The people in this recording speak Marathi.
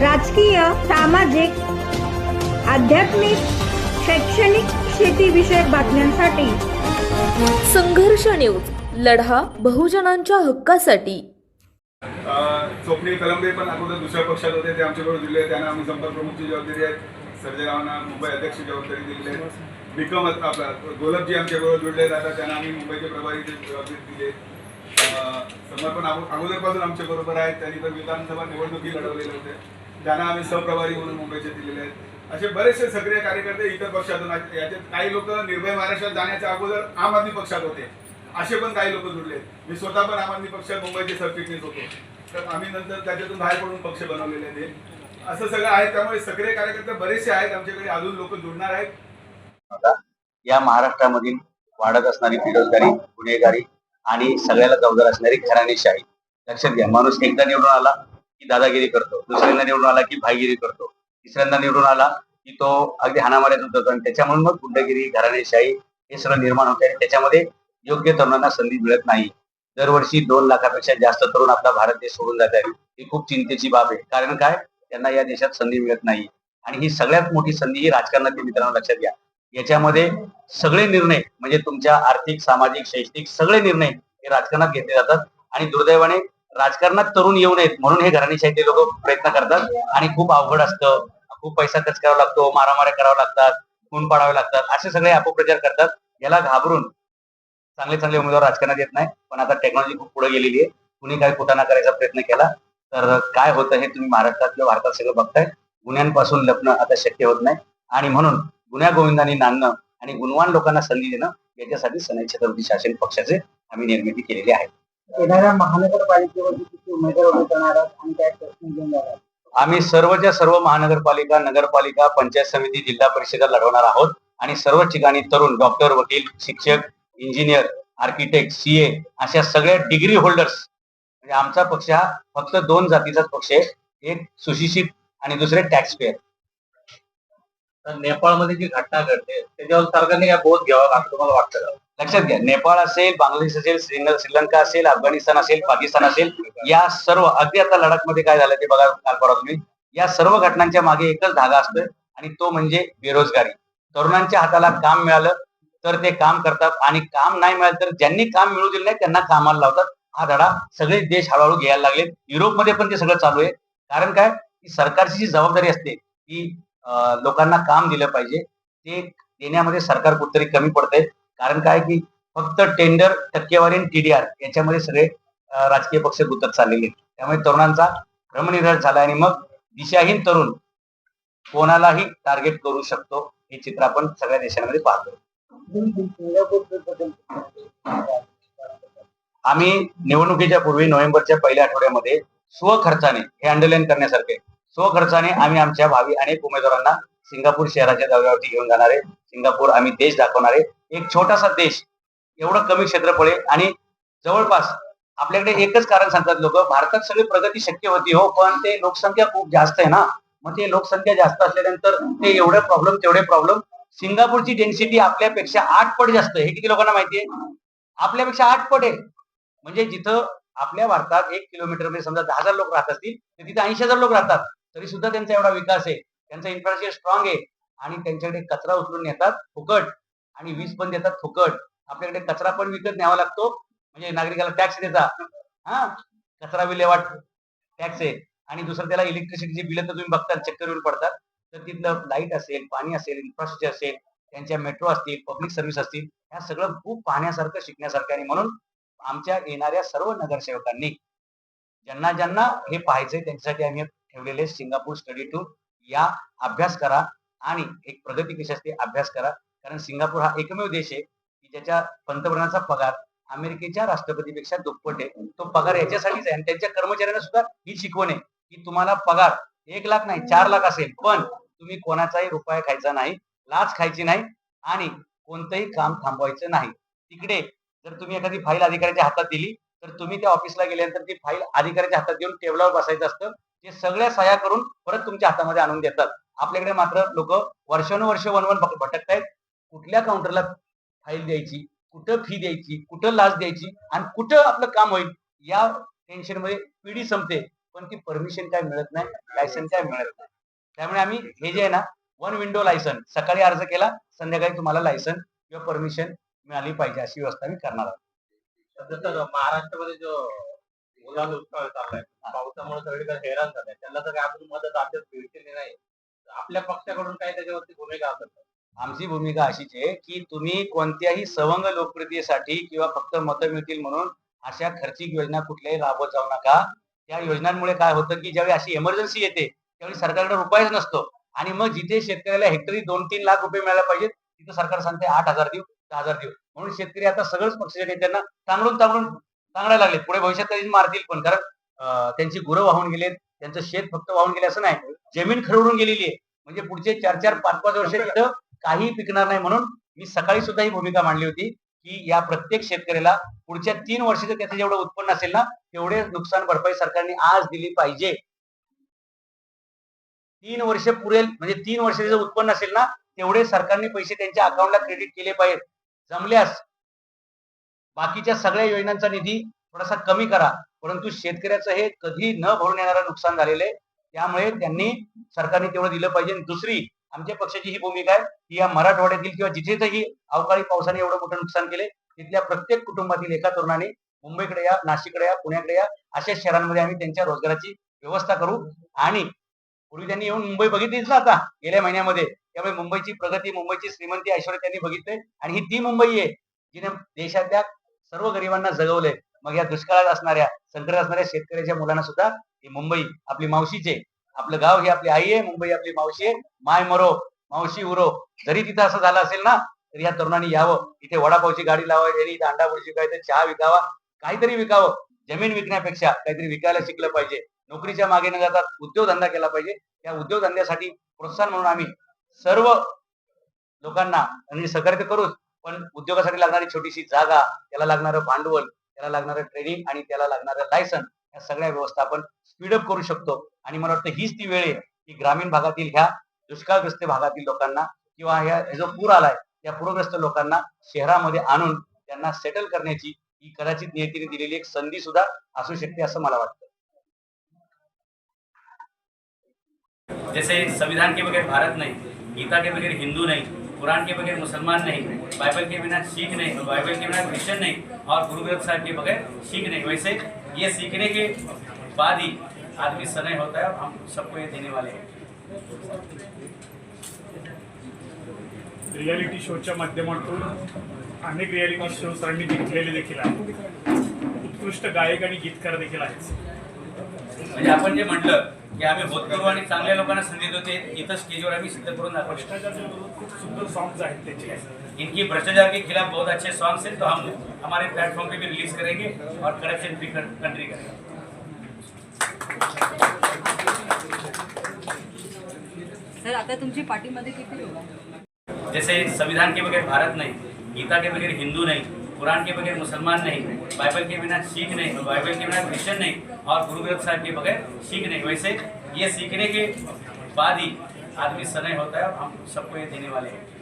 राजकीय सामाजिक आध्यात्मिक शैक्षणिक शेतीविषयक बातम्यांसाठी. संघर्ष न्यूज लढा बहुजनांच्या हक्कासाठी. स्वप्नील कलंबे पण अगोदर दुसऱ्या पक्षात होते ते आमच्याकडे दिले त्यांना आम्ही संपर्क प्रमुखची जबाबदारी आहे. सर्जेरावांना मुंबई अध्यक्ष जबाबदारी दिलेली आहे. निकम आपला गोलपजी आमच्याबरोबर जुळले आहेत. आता त्यांना आम्ही मुंबईचे प्रभारीची जबाबदारी दिली समर्पण अगो- अगोदरपासून आमच्या बरोबर आहेत. त्यांनी तर विधानसभा निवडणुकी लढवलेले होते त्यांना आम्ही सहप्रभारी म्हणून मुंबईचे दिलेले आहेत. असे बरेचसे सक्रिय कार्यकर्ते इतर पक्षातून आहेत. याच्यात काही लोक निर्भय महाराष्ट्रात जाण्याच्या अगोदर आम आदमी पक्षात होते. असे पण काही लोक जुडले मी स्वतः पण आम आदमी पक्षात मुंबईचे सरचिटणीस होतो. तर आम्ही नंतर त्याच्यातून बाहेर पडून पक्ष बनवलेले आहेत. हे. असं सगळं आहे. त्यामुळे सक्रिय कार्यकर्ते बरेचसे आहेत. आमच्याकडे अजून लोक जुडणार आहेत. आता या महाराष्ट्रामधील वाढत असणारी बेरोजगारी गुन्हेगारी आणि सगळ्याला जबाबदार असणारी घराणेशाही. लक्षात घ्या. माणूस एकदा निवडून आला की दादागिरी करतो. दुसऱ्यांदा निवडून आला की भाईगिरी करतो. तिसऱ्यांदा निवडून आला की तो अगदी हाणामाऱ्यात होतो आणि त्याच्यामुळे मग गुंडगिरी घराणेशाही हे सगळं निर्माण होते. आणि त्याच्यामध्ये योग्य तरुणांना संधी मिळत नाही. दरवर्षी दोन लाखापेक्षा जास्त तरुण आपला भारत देश सोडून जात आहेत. ही खूप चिंतेची बाब आहे. कारण काय? त्यांना या देशात संधी मिळत नाही. आणि ही सगळ्यात मोठी संधी ही राजकारणातील मित्रांनो लक्षात घ्या. याच्यामध्ये सगळे निर्णय म्हणजे तुमच्या आर्थिक सामाजिक शैक्षणिक सगळे निर्णय हे राजकारणात घेतले जातात. आणि दुर्दैवाने राजकारणात तरुण येऊ नयेत म्हणून हे घराणेशाहीचे लोक प्रयत्न करतात. आणि खूप अवघड असतं. खूप पैसा खर्च करावा लागतो मारामाऱ्या कराव्या लागतात खून पाडावे लागतात. असे सगळे अपप्रचार करतात. याला घाबरून चांगले चांगले उमेदवार राजकारणात येत नाही पण आता टेक्नॉलॉजी खूप पुढे गेलेली आहे. कुणी काय कुटाणा करायचा प्रयत्न केला तर काय होतं हे तुम्ही महाराष्ट्रात किंवा भारतात सगळं बघताय. गुन्ह्यांपासून लपणं आता शक्य होत नाही. आणि म्हणून गुन्ह्या गोविंदांनी नांदणं आणि गुणवान लोकांना संधी देणं याच्यासाठी सनई छत्रपती शासन पक्षाचे आम्ही निर्मिती केलेली आहे. येणाऱ्या महानगरपालिकेवरती उमेदवार उभे करणार आहात आणि काय प्रश्न घेऊन जाणार आम्ही सर्वच्या सर्व महानगरपालिका नगरपालिका पंचायत समिती जिल्हा परिषदा लढवणार आहोत आणि सर्व ठिकाणी तरुण डॉक्टर वकील शिक्षक इंजिनियर आर्किटेक्ट सीए अशा सगळ्या डिग्री होल्डर्स म्हणजे आमचा पक्ष हा फक्त दोन जातीचाच पक्ष आहे एक सुशिक्षित आणि दुसरे टॅक्स पेअर नेपाळमध्ये जी घटना घडते त्याच्यावर सरकारने काय बोध घ्यावा असं तुम्हाला वाटतं का? लक्षात घ्या नेपाळ असेल बांगलादेश असेल श्रीलंका असेल अफगाणिस्तान असेल पाकिस्तान असेल या सर्व अगदी आता लडाखमध्ये काय झालं ते बघा काल परवा तुम्ही. या सर्व घटनांच्या मागे एकच धागा असतोय आणि तो म्हणजे बेरोजगारी. तरुणांच्या हाताला काम मिळालं तर ते काम करतात आणि काम नाही मिळालं तर ज्यांनी काम मिळू दिलं नाही त्यांना कामाला लावतात. हा धडा सगळे देश हळूहळू घ्यायला लागले युरोपमध्ये पण ते सगळं चालू आहे. कारण काय? की सरकारची जी जबाबदारी असते की लोकांना काम दिलं पाहिजे. ते देण्यामध्ये सरकार कुठतरी कमी पडते कारण काय की फक्त टेंडर टक्केवारी आणि टीडीआर याच्यामध्ये सगळे राजकीय पक्ष गुतत चाललेले आहेत. त्यामुळे तरुणांचा भ्रमनिराश झाला आणि मग दिशाहीन तरुण कोणालाही टार्गेट करू शकतो हे चित्र आपण सगळ्या देशांमध्ये पाहतो. आम्ही निवडणुकीच्या पूर्वी नोव्हेंबरच्या पहिल्या आठवड्यामध्ये स्वखर्चाने हे अंडरलाईन करण्यासारखे स्वखर्चाने आम्ही आमच्या भावी अनेक उमेदवारांना सिंगापूर शहराच्या दौऱ्यावरती घेऊन जाणार आहे. सिंगापूर आम्ही देश दाखवणार आहे. एक छोटासा देश एवढं कमी क्षेत्रफळ आहे आणि जवळपास आपल्याकडे एकच कारण सांगतात लोक भारतात सगळी प्रगती शक्य होती हो पण ते लोकसंख्या खूप जास्त आहे ना. मग ते लोकसंख्या जास्त असल्यानंतर ते एवढे प्रॉब्लेम तेवढे प्रॉब्लेम सिंगापूरची डेन्सिटी आपल्यापेक्षा आठ पट जास्त आहे. हे किती लोकांना माहिती आहे? आपल्यापेक्षा आठ पट आहे. म्हणजे जिथं आपल्या भारतात एक किलोमीटरमध्ये समजा दहा हजार लोक राहत असतील तर तिथे ऐंशी हजार लोक राहतात. तरी सुद्धा त्यांचा एवढा विकास आहे. त्यांचा इन्फ्रास्ट्रक्चर स्ट्रॉंग आहे. आणि त्यांच्याकडे कचरा उचलून नेतात फुकट. आणि वीज पण देतात फुकट. आपल्याकडे कचरा पण विकत न्यावा लागतो. म्हणजे नागरिकाला टॅक्स देता. हा? कचरा विल्हेवाट टॅक्स आहे. आणि दुसरं त्याला इलेक्ट्रिसिटीची बिल तर तुम्ही बघता चक्कर येऊन पडतात. तर तिथलं लाइट असेल पाणी असेल इन्फ्रास्ट्रक्चर असेल त्यांच्या मेट्रो असतील पब्लिक सर्व्हिस असतील ह्या सगळं खूप पाहण्यासारखं शिकण्यासारखं आणि म्हणून आमच्या येणाऱ्या सर्व नगरसेवकांनी ज्यांना ज्यांना हे पाहायचंय त्यांच्यासाठी आम्ही ठेवलेले सिंगापूर स्टडी टूर या अभ्यास करा आणि एक प्रगती कशी असते अभ्यास करा. कारण सिंगापूर हा एकमेव देश आहे की ज्याच्या पंतप्रधानाचा पगार अमेरिकेच्या राष्ट्रपतीपेक्षा दुप्पट आहे. तो पगार याच्यासाठीच आहे आणि त्यांच्या कर्मचाऱ्यांना सुद्धा ही शिकवण आहे की तुम्हाला पगार एक लाख नाही चार लाख असेल पण तुम्ही कोणाचाही रुपया खायचा नाही लाच खायची नाही आणि कोणतंही काम थांबवायचं नाही. तिकडे जर तुम्ही एखादी फाईल अधिकाऱ्याच्या हातात दिली तर तुम्ही त्या ऑफिसला गेल्यानंतर ती फाईल अधिकाऱ्याच्या हातात घेऊन टेबलावर बसायचं असतं. ते सगळ्या सह्या करून परत तुमच्या हातामध्ये आणून देतात. आपल्याकडे मात्र लोक वर्षानुवर्ष वनवन भट- भटकतायत. कुठल्या काउंटरला फाईल द्यायची कुठं फी द्यायची कुठं लाच द्यायची आणि कुठं आपलं काम होईल या टेन्शनमध्ये पिढी संपते. पण ती परमिशन काय मिळत नाही लायसन काय मिळत नाही. त्यामुळे आम्ही हे जे आहे ना वन विंडो लायसन सकाळी अर्ज केला संध्याकाळी तुम्हाला लायसन किंवा परमिशन मिळाली पाहिजे अशी व्यवस्था मी करणार आहोत. महाराष्ट्रामध्ये जो ओला दुष्काळ चाललाय पावसामुळे सगळीकडे हैराण झालंय त्याला तर काय अजून मदत अद्याप भेटलेली नाही? आपल्या पक्षाकडून काय त्याच्यावरती भूमिका असेल? आमची भूमिका अशीच आहे की तुम्ही कोणत्याही सवंग लोकप्रियतेसाठी किंवा फक्त मतं मिळतील म्हणून अशा खर्चिक योजना कुठल्याही राबवत जाऊ नका. त्या योजनांमुळे काय होतं की ज्यावेळी अशी इमर्जन्सी येते त्यावेळी सरकारकडे रुपयाच नसतो. आणि मग जिथे शेतकऱ्याला हेक्टरी दोन तीन लाख रुपये मिळायला पाहिजेत तिथं सरकार सांगते आठ हजार देऊ दहा हजार देऊ. म्हणून शेतकरी आता सगळंच पक्षाच्या नेत्यांना तांगडून तांगडून तांगडायला लागले पुढे भविष्यात कधी मारतील पण कारण त्यांची गुरं वाहून गेलेत त्यांचं शेत फक्त वाहून गेले असं नाही. जमीन खरवडून गेलेली आहे. म्हणजे पुढचे चार चार पाच पाच वर्ष तिथं काही पिकणार नाही म्हणून मी सकाळी सुद्धा ही भूमिका मांडली होती की या प्रत्येक शेतकऱ्याला पुढच्या तीन वर्षाचं त्याचं जेवढं उत्पन्न असेल ना तेवढे नुकसान भरपाई सरकारने आज दिली पाहिजे. तीन वर्ष पुरेल म्हणजे तीन वर्षाचं उत्पन्न असेल ना तेवढे सरकारने पैसे त्यांच्या अकाउंटला क्रेडिट केले पाहिजेत. जमल्यास बाकीच्या सगळ्या योजनांचा निधी थोडासा कमी करा. परंतु शेतकऱ्याचं हे कधी न भरून येणारं नुकसान झालेलं आहे. त्यामुळे त्यांनी सरकारने तेवढं दिलं पाहिजे. दुसरी आमच्या पक्षाची ही भूमिका आहे की या मराठवाड्यातील किंवा जिथेही अवकाळी पावसाने एवढं मोठं नुकसान केले तिथल्या प्रत्येक कुटुंबातील एका तरुणाने मुंबईकडे या नाशिककडे या पुण्याकडे या अशा शहरांमध्ये आम्ही त्यांच्या रोजगाराची व्यवस्था करू. आणि पूर्वी त्यांनी येऊन मुंबई बघितलीच ना आता गेल्या महिन्यामध्ये. त्यामुळे मुंबईची प्रगती मुंबईची श्रीमंती ऐश्वर्य त्यांनी बघितले आणि ही ती मुंबई आहे जिने देशातल्या सर्व गरिबांना जगवलंय. मग या दुष्काळात असणाऱ्या संकटात असणाऱ्या शेतकऱ्याच्या मुलांना सुद्धा ही मुंबई आपली मावशीचे आपलं गाव ही आपली आई आहे मुंबई आपली मावशी आहे माय मरो मावशी उरो. जरी तिथं असं झालं असेल ना तरी या तरुणांनी यावं. इथे वडापावची गाडी लावायची इथे अंडा बुर्जी काय चहा विकावा काहीतरी विकावं. जमीन विकण्यापेक्षा काहीतरी विकायला शिकलं पाहिजे. नोकरीच्या मागे न जाता उद्योगधंदा केला पाहिजे. त्या उद्योगधंद्यासाठी प्रोत्साहन म्हणून आम्ही सर्व लोकांना आणि सहकार्य करूच पण उद्योगासाठी लागणारी छोटीशी जागा त्याला लागणारं भांडवल त्याला लागणारं ट्रेनिंग आणि त्याला लागणारं लायसन या सगळ्या व्यवस्था आपण स्पीडअप करू शकतो. आणि मला वाटतं हीच ती वेळ आहे की ग्रामीण भागातील ह्या दुष्काळग्रस्त भागातील लोकांना किंवा ह्या जो पूर आलाय त्या पूरग्रस्त लोकांना शहरामध्ये आणून त्यांना सेटल करण्याची ही कदाचित नियतीने दिलेली एक संधी सुद्धा असू शकते असं मला वाटतं. जैसे संविधान के बगैर भारत नहीं गीता के बगैर हिंदू नहीं कुरान के बगैर मुसलमान नहीं बाइबल के बिना सिख नहीं बाइबल के बिना क्रिश्चियन नहीं और गुरु ग्रंथ साहिब के बगैर सिख नहीं वैसे ये सीखने के बाद ही आदमी सनय होता है और हम सबको ये देने वाले हैं। रियालिटी शोच्या माध्यमातून अनेक रियालिटी शो सरांनी जिंकलेले देखील आहेत. उत्कृष्ट गायक आणि गीतकार देखील आहेत. म्हणजे आपण जे म्हटलं की आम्ही होतकरू आणि चांगल्या लोकांना संधी देतो ते इथं स्टेजवर आम्ही सिद्ध करून दाखवतो. खूप सुंदर सॉंग्स आहेत त्याचे. इनकी भ्रष्टाचार के खिलाफ बहुत अच्छे सॉन्ग्स हैं तो हम हमारे प्लेटफॉर्म पे भी रिलीज करेंगे और करप्शन फ्री कंट्री करेंगे. सर आता तुमची पार्टीमध्ये किती? जैसे संविधान के बगैर भारत नहीं गीता के बगैर हिंदू नहीं कुरान के बगैर मुसलमान नहीं बाइबल के बिना सीख नहीं बाइबल के बिना क्रिश्चन नहीं, और गुरु ग्रंथ साहब के बगैर सीख नहीं वैसे ये सीखने के बाद ही आदमी सनय होता है हम सबको ये देने वाले हैं।